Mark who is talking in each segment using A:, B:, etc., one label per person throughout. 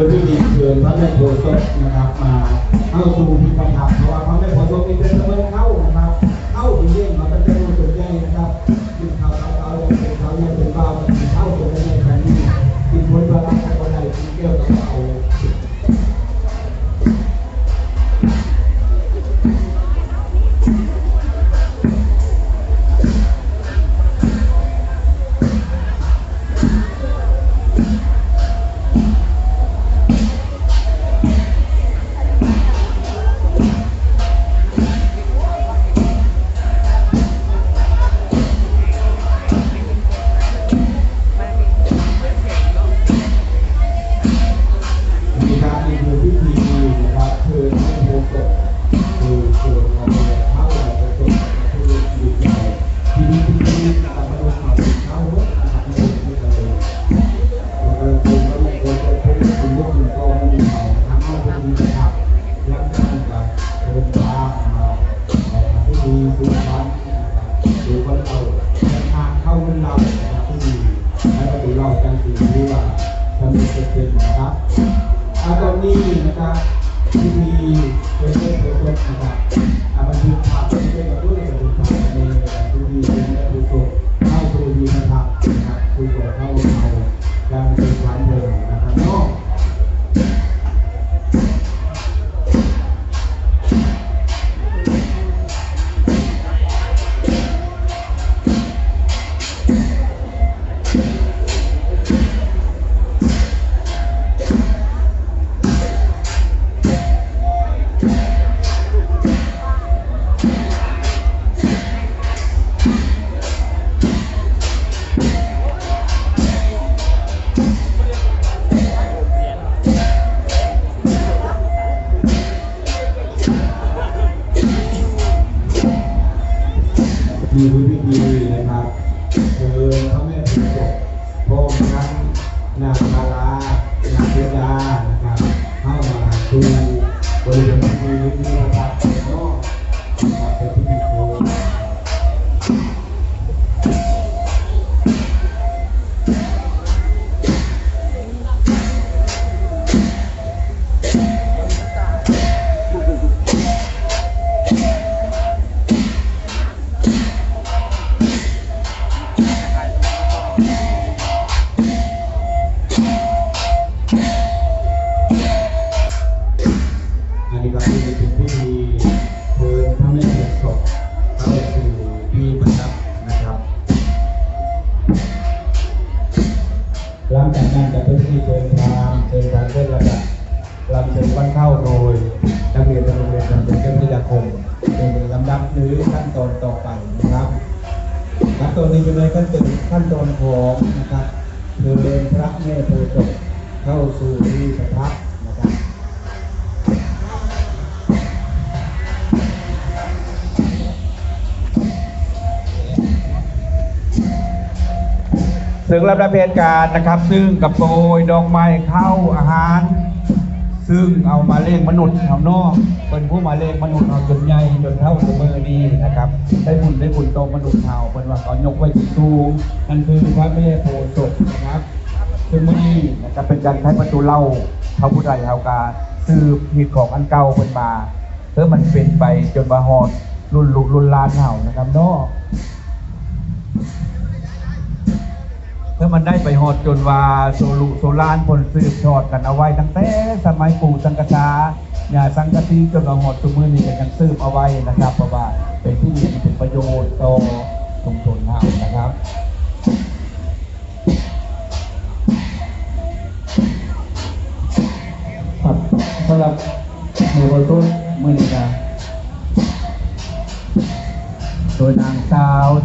A: โดยพิธีเชิญพระแม่โพธิ์นะครับมาเข้าสู่พิธีธรรมเพราะว่าพระแม่โพธิ์ศพนี่เป็นเสมือนเข้านะครับ เข้าที่เลี้ยงมาเป็นเจ้าตัวใหญ่นะครับกินข้าวเขาเขาเป็นเขาเนี่ยเป็นบ้าเข้าตัวใหญ่แบบนี้กินผลปลาของคนใดกินเกลี้ยวกับเอา มีเนที่ดีนะครับคือพระแม่พิจกพระองค์ทั้งนางมาลานางเทวดานะครับเข้ามาดูบริเวณที่นี้นะครับเนาะนะครับเป็นที่ โดยนักเรียนโรงเรียนลำเชิญเทพวิทยาคมเป็นลำดับหรือขั้นตอนต่อไปนะครับขั้นตอนนี้จะเป็นขั้นตอนขั้นตอนของนะครับเชิญพระแม่โพธิ์เข้าสู่ที่ประทับนะครับ
B: ซึ่งรับประเพณการนะครับ ซึ่งกระโปรยดอกไม้เข้าอาหาร ซึ่งเอามาเลี้ยงมนุษย์แถวนอกเป็นผู้มาเลี้ยงมนุษย์เอาจนใหญ่จนเท่าตัวมือดีนะครับ ได้บุญได้บุญโตมนุษย์เท่าเป็นว่าเขายกไว้สูงนั่นคือพระแม่โพศพนะครับซึ่งมื่อนี้นะครับเป็นการใช้ประตูเล่าพระพุทธเจ้ากาสืบผิดของอันเก่าเป็นมาเพื่อมันเป็นไปจนมาฮอดรุ่นลูกรุ่นลานเห่านะครับเนาะ พื่อมันได้ไปหอดจนว่าโซลุโซลานผลสืบทอดกันเอาไว้ตั้งแต่สมัยปู่สังกษาญาสังกตีจนเราหอดทุกมือนี่กันสืบเอาไว้นะครับเพราะว่าเป็นที่ดีเป็นประโยชน์ต่อ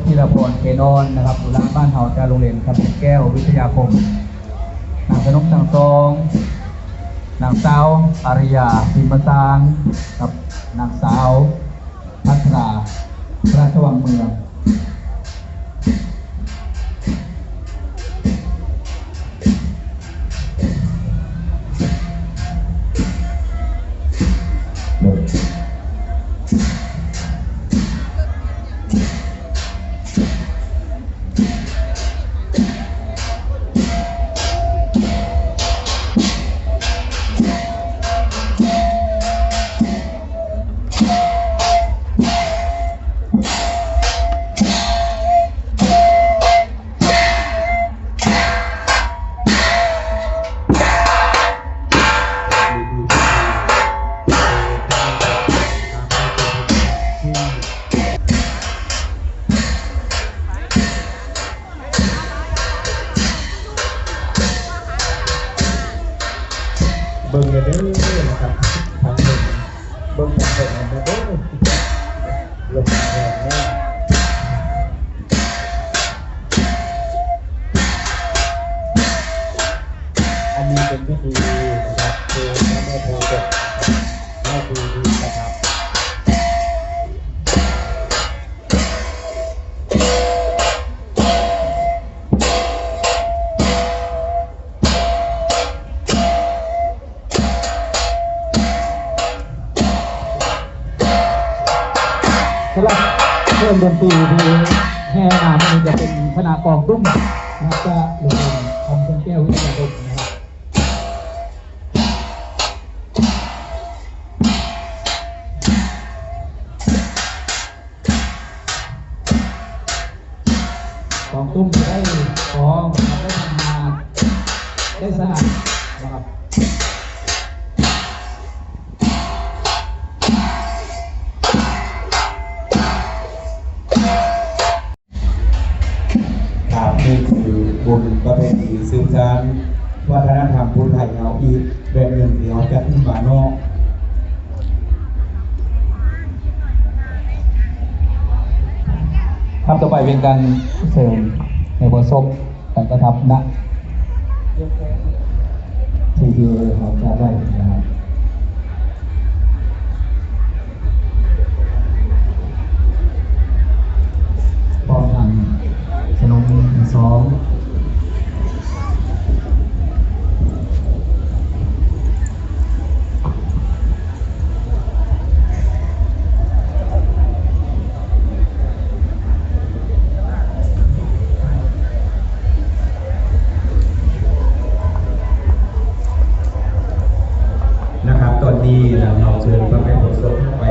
B: ธีรพรเคนอนนะครับบุราบ้านเฮาจากโรงเรียนครับแก้ววิทยาคมนางสนุกนางทองนางสาวอาริยาพิมพ์ตางกับนางสาวพัทราราชวังเมือง
C: บิ่งเลยเด้อนะครับทางเบิ่งเบิ่งทางเบิ่งเด้อลงแรงแน่
D: สำหรับเครื่องดนตรีที่แห่มามันจะเป็นคณะกองตุ้มนะครับจะหลวงคำเชิงแก้ววิทยาดมนะครับกองตุ้มได้กองได้ทำงานได้สนับนะครับ
A: สืบสานวัฒนธรรมพุทธไทยเอาอีกแบบหนึ่งที่เราจัดขึ้นมานอก
D: ทำต่อไปเป็นการเสริมในบทศพการกระทำนะที่ที่เราจะได้นะครับตอนทางสนมสอง
A: ตอนนี้เราเชิญพระแม่โพธิ์ศพเข้าไป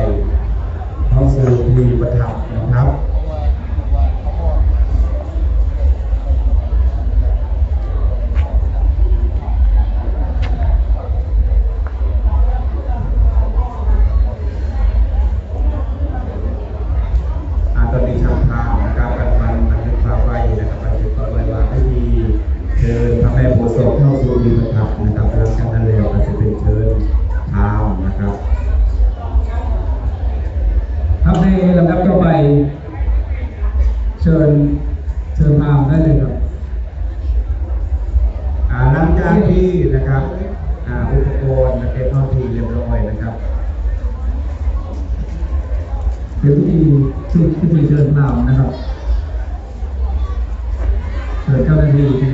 A: นะครับ
D: ครับในลำดับต่อไป เชิญเชิญมาได้เลยครับ
A: อ่าหลังจากที่นะครับอ่าอุปกรณ์เก็บเข้าที่เรียบร้อยนะครับ
D: เป็นพิธีที่พิธีเชิญนามนะครับเชิญเจ้าหน้าที่ที่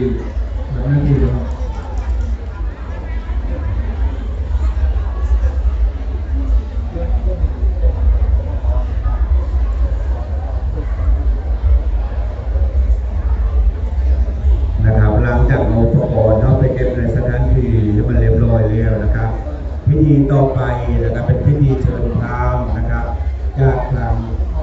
D: ทำหน้าที่นะครับ